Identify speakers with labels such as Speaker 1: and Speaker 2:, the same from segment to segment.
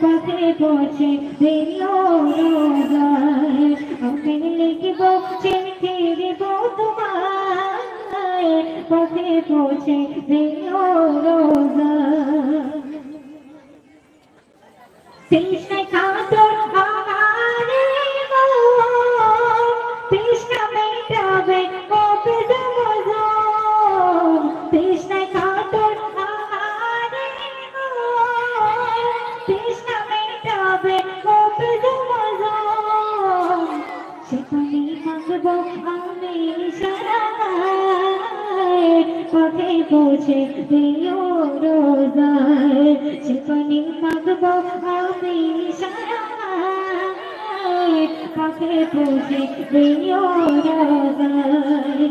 Speaker 1: পথে পৌঁছে দিও রোজায় আমি লিখব চিঠি দেব তোমায়। পথে পৌঁছে দিও রোজায় পৌঁছে দিও রোজায়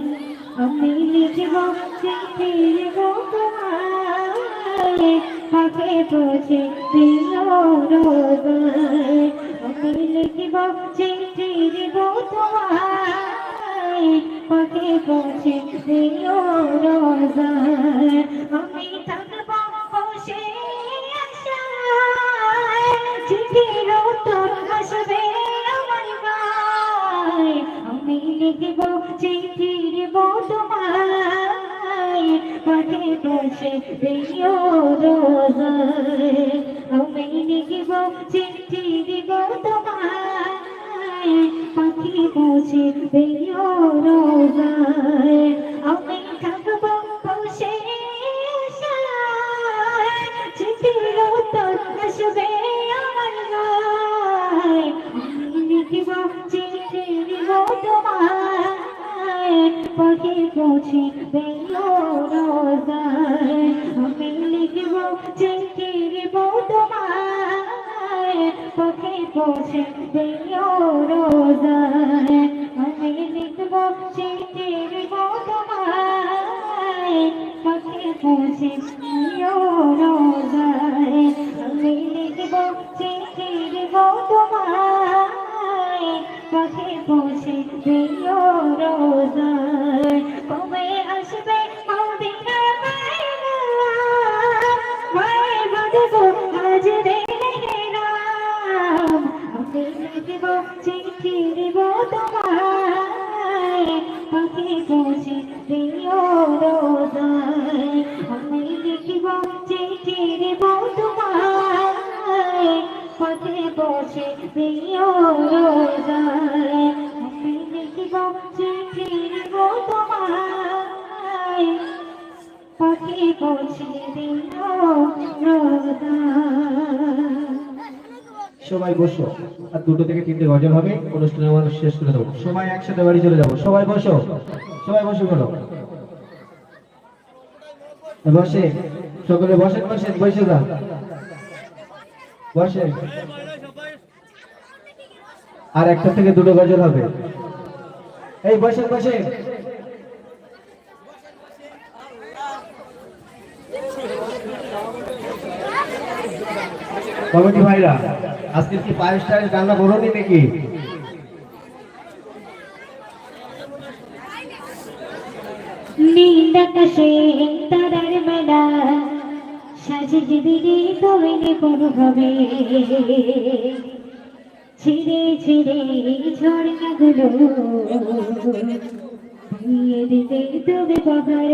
Speaker 1: আমি লিখব চিঠি দেব তোমায় পথে পৌঁছে দিও রোজায় আমি লিখব চিঠি দেব তোমায় পথে পৌঁছে দিও রোজায় আমি থাকব বসে আশায়। চিঠির উত্তর আসবে লিখব চিঠি দেব তোমায় পথে বসে দিও রোজায় আমি লিখব চিঠি দেব তোমায় পাখি বসে দিও রোজায় রোজায়, আমি লিখব চিঠি দিব তোমায় পাখি পৌঁছে দিও রোজায়, আমি লিখব চিঠি দিব তোমায় পাখি পৌঁছে দিও রোজায়, আমি লিখব চিঠি দিব তোমায় পাখি চিঠি দিব তোমায় পাখি পৌঁছে দিও রোজায় আমি লিখব চিঠি দিব তোমায় পথে পৌঁছে দিও রোজায় আমি লিখব চিঠি তোমায় পাখি পৌঁছে দিও রোজায়
Speaker 2: সবাই বসো। আর দুটো থেকে তিনটে গজল হবে। অনুষ্ঠান আমার শেষ করে দেবো। সবাই একসাথে বাড়ি চলে যাব। সবাই বসো। সবাই বসে করো বসে। সকলে বসেন বসেন বসে যান। বসে। আর একটা থেকে দুটো গজল হবে। এই, বসেন বসে কমিটি ভাইরা। আজকে কি পায়েস টায়েস রান্না করোনি নাকি?
Speaker 1: নীল আকাশে দিয়ে দিতে তবে পাহাড়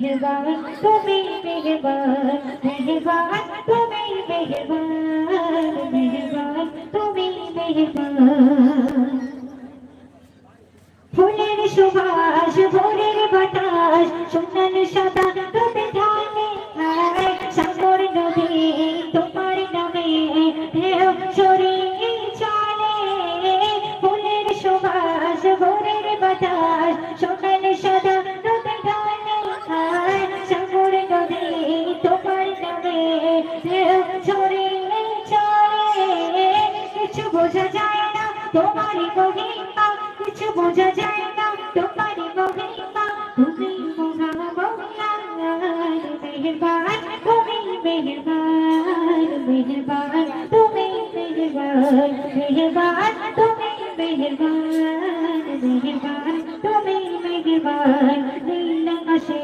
Speaker 1: মেহরবান, তুমি মেহরবান মেহরবান, তুমি মেহরবান মেহরবান, তুমি মেহরবান। ফুলের সুবাস, ভোরের বাতাস, সোনার সাদা তোতে তুমি মেহেরবান মেহেরবান তুমি মেহেরবান তুমি মেহেরবান। নীল আকাশে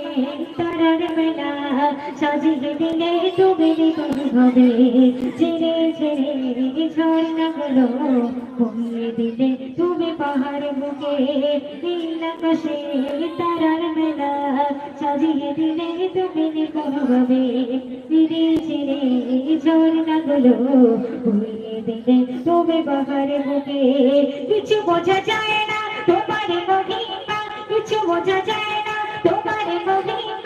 Speaker 1: কিছু কিছু বোঝা যায় না তোমার মহিমা।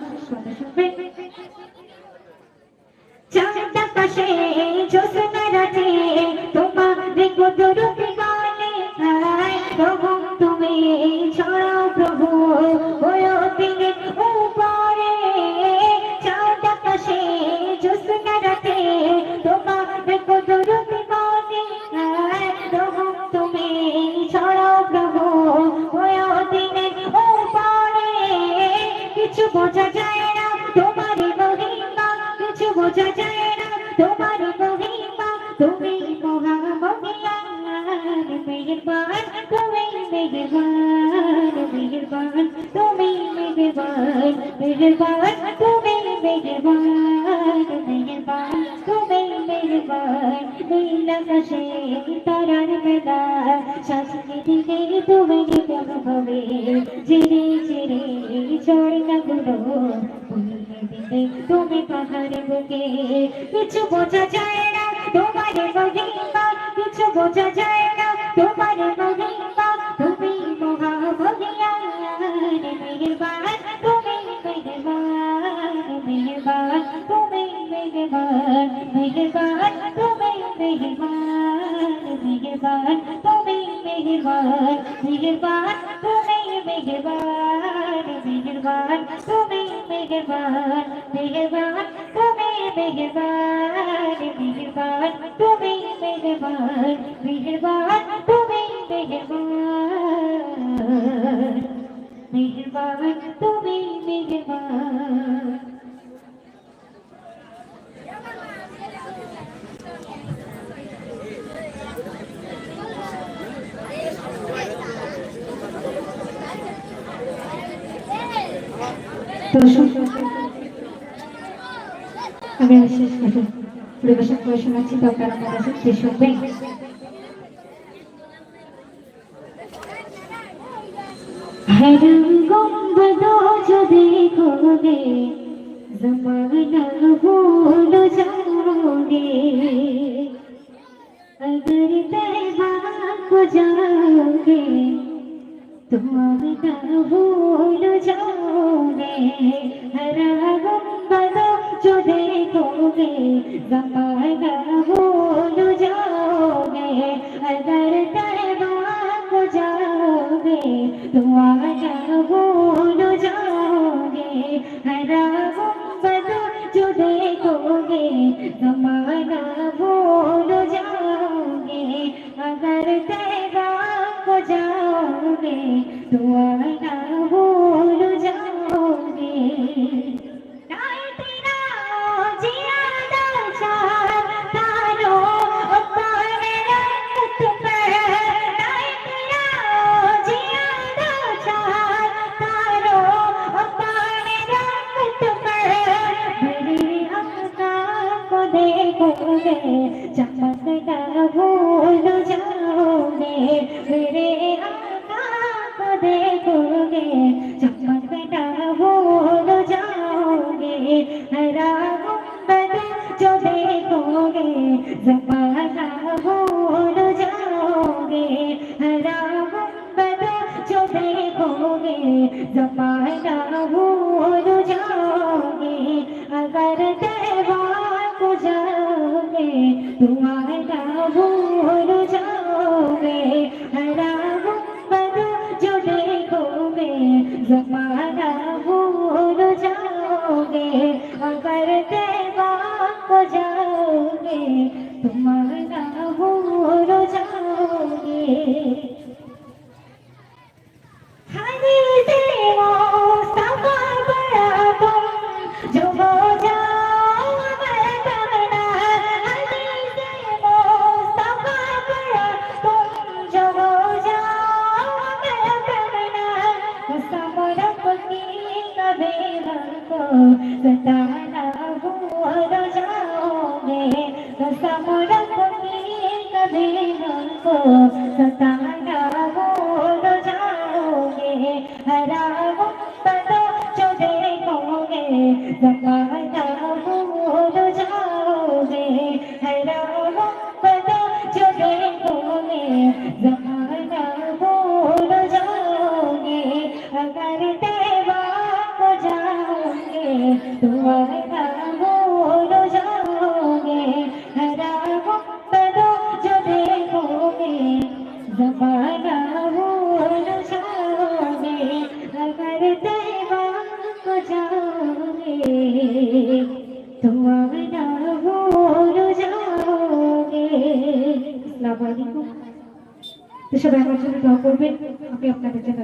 Speaker 1: मेहरबान तू मेरी मेहरबान তুমি হবে? জিরে কিছু বোঝা যায় না তোমার মহিমা, কিছু বোঝা যায় না তোমার মহিমা। মেহেরবান মেহেরবান তুমি মেহেরবান মেহেরবান তুমি মেহেরবান দর্শক আমি বিশেষ করে পরিবেশন করে শোনাচ্ছি তো আপনারা আমার কাছে শেষ শুনবেন हर गुम्बद जो देखोगे जमाना भूल जाओगे अगर तैबा को जाओगे तुम ना भूल जाओगे हर गुम्बद जो देखोगे जमाना भूल जाओगे अगर तैबा को जाओगे तुम ना भूल जाओगे हर गुम्बद जो देखोगे जमाना भूल जाओगे अगर तैबा को जाओगे तुम देखोगे चमकता भूल जाओगे मेरे आका को देखोगे चमकता भूल जाओगे हरा गुंबद जो देखोगे जमाना भूल जाओगे हरा गुंबद जो देखोगे जमाना भूल भूल जाओगे हरा गुंबद जो देखोगे जमाना भूल जाओगे अगर दरबार को जाओगे तुम्हारा भूल जाओगे कसम रब कभी मन को सताना भूल जाओगे हरा गुंबद जो देखोगे जमाना भूल जाओगे हरा गुंबद जो देखोगे जमाना भूल जाओगे अगर देवा को जाओगे तुम्हारा সবাই আমার জন্য করবেন, আমি আপনাদের জন্য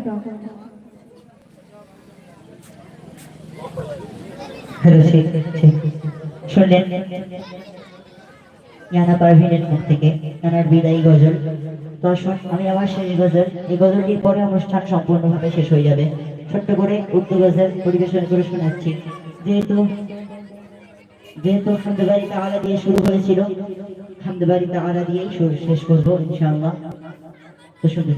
Speaker 1: করব।
Speaker 3: শেষ হয়ে যাবে। ছোট্ট করে উর্দু গজল পরিবেশন করে শোনাচ্ছি। যেহেতু যেহেতু হামদবাড়ি তাআলা দিয়ে শুরু হয়েছিল হামদবাড়ি তাআলা দিয়েই শেষ করব, ইনশাআল্লাহ। তো শুনতে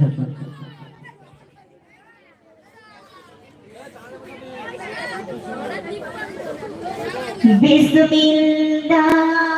Speaker 1: বিসমিল্লাহ